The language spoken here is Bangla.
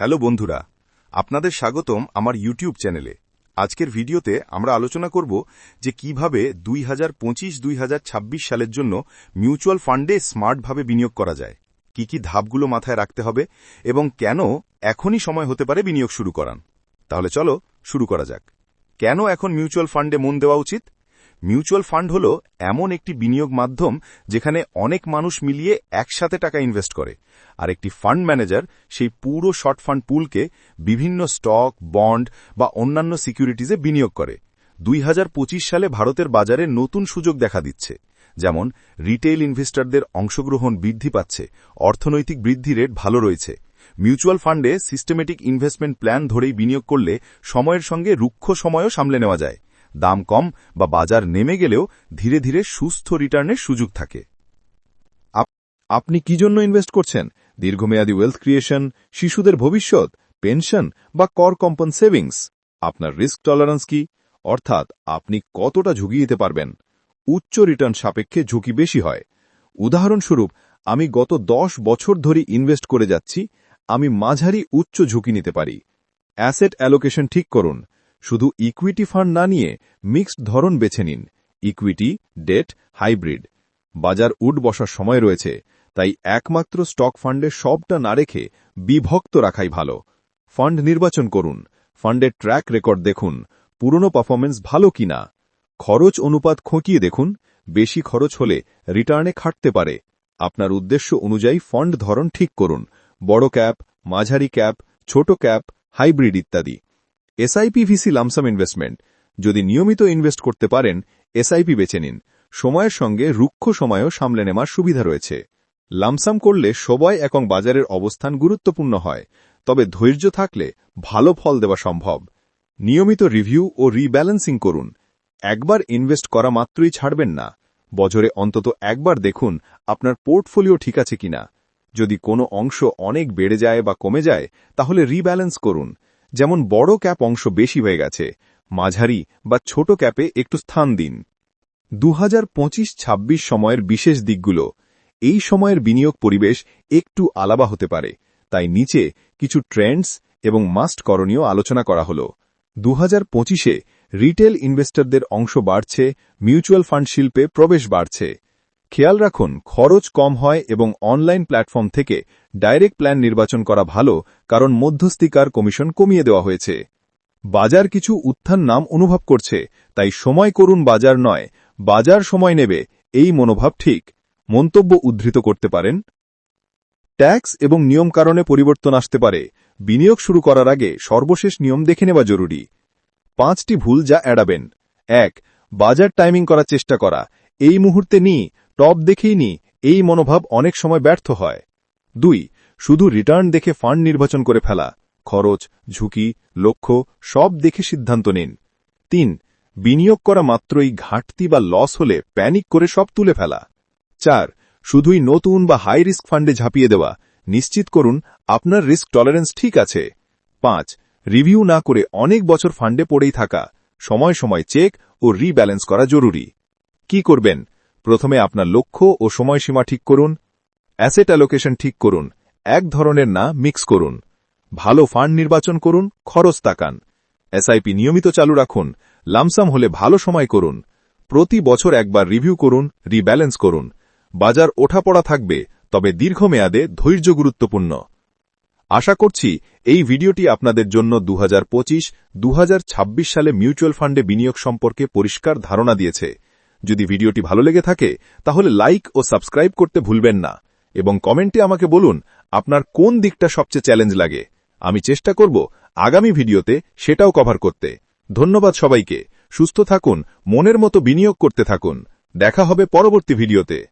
হ্যালো বন্ধুরা, আপনাদের স্বাগতম আমার ইউটিউব চ্যানেলে। আজকের ভিডিওতে আমরা আলোচনা করব যে কীভাবে দুই হাজার পঁচিশ দুই সালের জন্য মিউচুয়াল ফান্ডে স্মার্টভাবে বিনিয়োগ করা যায়, কি কি ধাপগুলো মাথায় রাখতে হবে এবং কেন এখনই সময় হতে পারে বিনিয়োগ শুরু করান তাহলে চলো শুরু করা যাক। কেন এখন মিউচুয়াল ফান্ডে মন দেওয়া উচিত? মিউচুয়াল ফান্ড হল এমন একটি বিনিয়োগ মাধ্যম যেখানে অনেক মানুষ মিলিয়ে একসাথে টাকা ইনভেস্ট করে। আর একটি ফান্ড ম্যানেজার সেই পুরো শর্ট ফান্ড পুলকে বিভিন্ন স্টক, বন্ড বা অন্যান্য সিকিউরিটিজে বিনিয়োগ করে। দুই হাজার পঁচিশ সালে ভারতের বাজারে নতুন সুযোগ দেখা দিচ্ছে। যেমন, রিটেইল ইনভেস্টরদের অংশগ্রহণ বৃদ্ধি পাচ্ছে, অর্থনৈতিক বৃদ্ধি রেট ভালো রয়েছে। মিউচুয়াল ফান্ডে সিস্টেমেটিক ইনভেস্টমেন্ট প্ল্যান ধরেই বিনিয়োগ করলে সময়ের সঙ্গে রুক্ষ সময়ও সামলে নেওয়া যায়। দাম কম বা বাজার নেমে গেলেও ধীরে ধীরে সুস্থ রিটার্নের সুযোগ থাকে। আপনি কি জন্য ইনভেস্ট করছেন? দীর্ঘমেয়াদী ওয়েলথ ক্রিয়েশন শিশুদের ভবিষ্যৎ পেনশন বা কর কম্পন সেভিংস আপনার রিস্ক টলারেন্স কি? অর্থাৎ আপনি কতটা ঝুঁকি দিতে পারবেন? উচ্চ রিটার্ন সাপেক্ষে ঝুঁকি বেশি হয়। উদাহরণস্বরূপ, আমি গত দশ বছর ধরে ইনভেস্ট করে যাচ্ছি, আমি মাঝারি উচ্চ ঝুঁকি নিতে পারি। অ্যাসেট অ্যালোকেশন ঠিক করুন। শুধু ইকুইটি ফান্ড না নিয়ে মিক্সড ধরন বেছে নিন। ইকুইটি ডেট হাইব্রিড বাজার উড বসার সময় রয়েছে, তাই একমাত্র স্টক ফান্ডে সবটা না রেখে বিভক্ত রাখাই ভালো। ফান্ড নির্বাচন করুন। ফান্ডের ট্র্যাক রেকর্ড দেখুন, পুরনো পারফরমেন্স ভালো কিনা। খরচ অনুপাত খোঁকিয়ে দেখুন, বেশি খরচ হলে রিটার্নে খাটতে পারে। আপনার উদ্দেশ্য অনুযায়ী ফান্ড ধরন ঠিক করুন। বড় ক্যাপ মাঝারি ক্যাপ ছোট ক্যাপ হাইব্রিড ইত্যাদি। এসআইপি ভিসি লামসাম ইনভেস্টমেন্ট। যদি নিয়মিত ইনভেস্ট করতে পারেন, এসআইপি বেছে নিন। সময়ের সঙ্গে রুক্ষ সময়ও সামলে নেওয়ার সুবিধা রয়েছে। লামসাম করলে সবাই এবং বাজারের অবস্থান গুরুত্বপূর্ণ হয়, তবে ধৈর্য থাকলে ভালো ফল দেওয়া সম্ভব। নিয়মিত রিভিউ ও রিব্যালেন্সিং করুন। একবার ইনভেস্ট করা মাত্রই ছাড়বেন না। বছরে অন্তত একবার দেখুন আপনার পোর্টফোলিও ঠিক আছে কিনা। যদি কোনো অংশ অনেক বেড়ে যায় বা কমে যায়, তাহলে রিব্যালেন্স করুন। যেমন বড় ক্যাপ অংশ বেশি হয়ে গেছে, মাঝারি বা ছোট ক্যাপে একটু স্থান দিন। দু হাজার ছাব্বিশ সময়ের বিশেষ দিকগুলো, এই সময়ের বিনিয়োগ পরিবেশ একটু আলাবা হতে পারে, তাই নিচে কিছু ট্রেন্ডস এবং মাস্ট করণীয় আলোচনা করা হল। দু হাজার পঁচিশে রিটেল ইনভেস্টরদের অংশ বাড়ছে, মিউচুয়াল ফান্ড শিল্পে প্রবেশ বাড়ছে। খেয়াল রাখুন, খরচ কম হয় এবং অনলাইন প্ল্যাটফর্ম থেকে ডাইরেক্ট প্ল্যান নির্বাচন করা ভালো কারণ মধ্যস্থিকার কমিশন কমিয়ে দেওয়া হয়েছে। বাজার কিছু উত্থান নাম অনুভব করছে, তাই সময় করুন বাজার নয়, বাজার সময় নেবে, এই মনোভাব ঠিক। মন্তব্য উদ্ধৃত করতে পারেন। ট্যাক্স এবং নিয়ম কারণে পরিবর্তন আসতে পারে। বিনিয়োগ শুরু করার আগে সর্বশেষ নিয়ম দেখে নেওয়া জরুরি। পাঁচটি ভুল যা এড়াবেন। এক, বাজার টাইমিং করার চেষ্টা করা। এই মুহূর্তে নি টপ দেখেই নি, এই মনোভাব অনেক সময় ব্যর্থ হয়। দুই, শুধু রিটার্ন দেখে ফান্ড নির্বাচন করে ফেলা, খরচ, ঝুঁকি, লক্ষ্য, সব দেখে সিদ্ধান্ত নিন। তিন, বিনিয়োগ করা মাত্রই ঘাটতি বা লস হলে প্যানিক করে সব তুলে ফেলা। চার, শুধুই নতুন বা হাই রিস্ক ফান্ডে ঝাঁপিয়ে দেওয়া, নিশ্চিত করুন আপনার রিস্ক টলারেন্স ঠিক আছে। পাঁচ, রিভিউ না করে অনেক বছর ফান্ডে পড়েই থাকা, সময় সময় চেক ও রিব্যালেন্স করা জরুরি। কি করবেন? প্রথমে আপনার লক্ষ্য ও সময়সীমা ঠিক করুন, অ্যাসেট অ্যালোকেশন ঠিক করুন, এক ধরনের না মিক্স করুন, ভালো ফান্ড নির্বাচন করুন, খরচ তাকান এসআইপি নিয়মিত চালু রাখুন, লামসাম হলে ভালো সময় করুন, প্রতি বছর একবার রিভিউ করুন, রিব্যালেন্স করুন, বাজার ওঠাপড়া থাকবে, তবে দীর্ঘমেয়াদে ধৈর্য গুরুত্বপূর্ণ। আশা করছি এই ভিডিওটি আপনাদের জন্য দু হাজার পঁচিশ সালে মিউচুয়াল ফান্ডে বিনিয়োগ সম্পর্কে পরিষ্কার ধারণা দিয়েছে। যদি ভিডিওটি ভালো লেগে থাকে, তাহলে লাইক ও সাবস্ক্রাইব করতে ভুলবেন না। এবং কমেন্টে আমাকে বলুন, আপনার কোন দিকটা সবচেয়ে চ্যালেঞ্জ লাগে? আমি চেষ্টা করব আগামী ভিডিওতে সেটাও কভার করতে। ধন্যবাদ সবাইকে। সুস্থ থাকুন, মনের মতো বিনিয়োগ করতে থাকুন। দেখা হবে পরবর্তী ভিডিওতে।